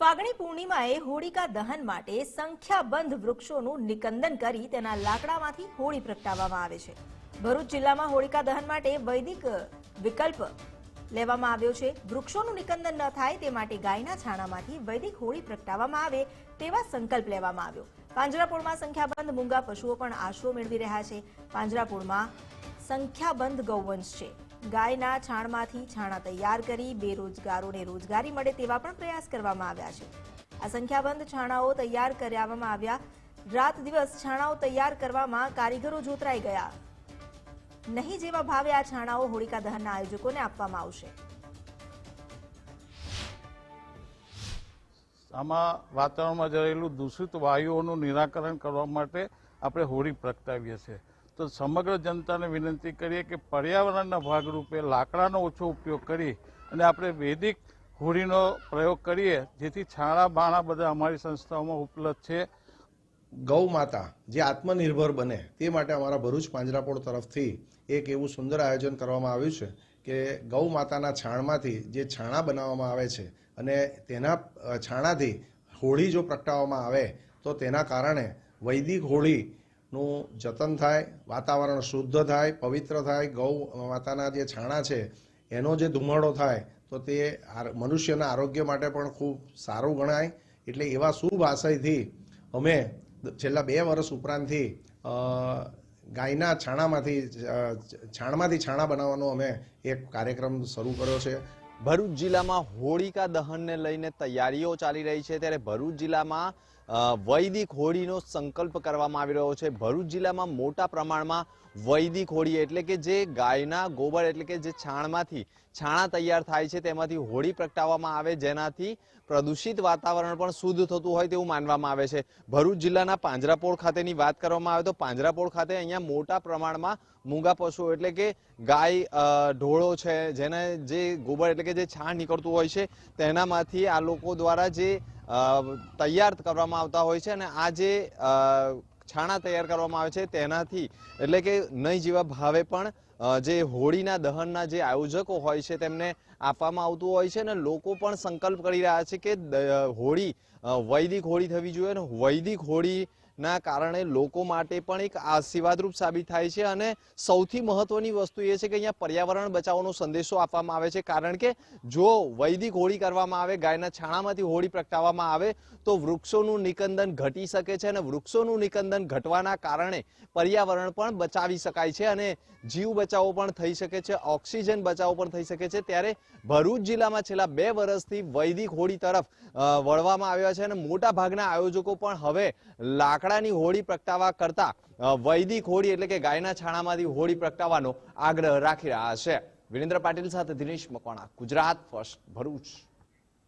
ફાગણી પૂર્ણિમાએ હોળિકા દહન માટે સંખ્યાબંધ વૃક્ષોનું નિકંદન કરી તેના લાકડામાંથી હોળી પ્રગટાવવામાં આવે છે. ભરૂચ જિલ્લામાં હોળિકા દહન માટે વૈદિક વિકલ્પ લેવામાં આવ્યો છે. વૃક્ષોનું નિકંદન ન થાય તે માટે ગાયના છાણામાંથી વૈદિક હોળી પ્રગટાવવામાં આવે તેવા સંકલ્પ લેવામાં આવ્યો. પાંજરાપોળમાં સંખ્યાબંધ મૂંગા પશુઓ પણ આશરો મેળવી રહ્યા છે. પાંજરાપોળમાં સંખ્યાબંધ ગૌવંશ છે. ગાયના છાણમાંથી છાણા તૈયાર કરી બેરોજગારોને રોજગારી મળે તેવા પણ પ્રયાસ કરવામાં આવ્યા છે. આ સંખ્યાબંધ છાણાઓ તૈયાર કરાવવામાં આવ્યા. રાત દિવસ છાણાઓ તૈયાર કરવામાં કારીગરો જોતરાઈ ગયા. નહીં જેવા ભાવે આ છાણાઓ હોળિકા દહનના આયોજકોને આપવામાં આવશે. આમાં વાતાવરણમાં જયેલું દૂષિત વાયુઓનું નિરાકરણ કરવા માટે આપણે હોળી પ્રગટાવીએ છીએ. તો સમગ્ર જનતાને વિનંતી કરીએ કે પર્યાવરણના ભાગરૂપે લાકડાનો ઓછો ઉપયોગ કરી અને આપણે વૈદિક હોળીનો પ્રયોગ કરીએ, જેથી છાણા, બાણા બધા અમારી સંસ્થાઓમાં ઉપલબ્ધ છે. ગૌ માતા જે આત્મનિર્ભર બને તે માટે અમારા ભરૂચ પાંજરાપોળ તરફથી એક એવું સુંદર આયોજન કરવામાં આવ્યું છે કે ગૌ માતાના છાણમાંથી જે છાણા બનાવવામાં આવે છે અને તેના છાણાથી હોળી જો પ્રગટાવવામાં આવે, તો તેના કારણે વૈદિક હોળીનું જતન થાય, વાતાવરણ શુદ્ધ થાય, પવિત્ર થાય, ગૌ માતાના જે છાણા છે, એનો જે ધુમાડો થાય, તો તે મનુષ્યના આરોગ્ય માટે પણ ખૂબ સારું ગણાય. એટલે એવા શુભ આશયથી અમે છેલ્લા બે વર્ષ ઉપરાંતથી ગાયના છાણામાંથી છાણમાંથી છાણા બનાવવાનો અમે એક કાર્યક્રમ શરૂ કર્યો છે. ભરૂચ જિલ્લામાં હોળીકા દહનને લઈને તૈયારીઓ ચાલી રહી છે. ત્યારે ભરૂચ જિલ્લામાં વૈદિક હોળીનો સંકલ્પ કરવામાં આવી રહ્યો છે. ભરૂચ જિલ્લામાં મોટા પ્રમાણમાં વૈદિક હોળી એટલે કે જે ગાયના ગોબર એટલે કે જે છાણમાંથી છાણા તૈયાર થાય છે તેમાંથી હોળી પ્રગટાવવામાં આવે, જેનાથી પ્રદૂષિત વાતાવરણ પણ શુદ્ધ થતું હોય તેવું માનવામાં આવે છે. ભરૂચ જિલ્લાના પાંજરાપોળ ખાતેની વાત કરવામાં આવે તો પાંજરાપોળ ખાતે અહીંયા મોટા પ્રમાણમાં મૂંગા પશુઓ એટલે કે ગાય ઢોળો છે, જેને જે ગોબર એટલે કે જે છાણ નીકળતું હોય છે, તેનામાંથી આ લોકો દ્વારા જે તૈયાર કરવામાં આવતા હોય છે અને આ જે છાણા તૈયાર કરવામાં આવે છે તેનાથી, એટલે કે નહીં જેવા ભાવે પણ જે હોળીના દહનના જે આયોજકો હોય છે તેમને આપવામાં આવતું હોય છે અને લોકો પણ સંકલ્પ કરી રહ્યા છે કે હોળી વૈદિક હોળી થવી જોઈએ અને વૈદિક હોળીના કારણે લોકો માટે પણ એક આશીર્વાદરૂપ સાબિત થાય છે અને સૌથી મહત્વની વસ્તુ એ છે કે અહીંયા પર્યાવરણ બચાવવાનો સંદેશો આપવામાં આવે છે. કારણ કે જો વૈદિક હોળી કરવામાં આવે, ગાયના છાણામાંથી હોળી પ્રગટાવવામાં આવે, તો વૃક્ષોનું નિકંદન ઘટી શકે છે અને વૃક્ષોનું નિકંદન ઘટવાના કારણે પર્યાવરણ પણ બચાવી શકાય છે અને જીવ બચાવો પણ થઈ શકે છે, ઓક્સિજન બચાવો પણ થઈ શકે છે. ત્યારે ભરૂચ જિલ્લામાં છેલ્લા બે વર્ષથી વૈદિક હોળી તરફ વળવામાં આવ્યા છે અને મોટા ભાગના આયોજકો પણ હવે લાકડાની હોળી પ્રગટાવા કરતા વૈદિક હોળી એટલે કે ગાયના છાણામાંથી હોળી પ્રગટાવવાનો આગ્રહ રાખી રહ્યા છે. વિરેન્દ્ર પાટીલ સાથે દિનેશ મકવાણા, ગુજરાત ફર્સ્ટ ભરૂચ.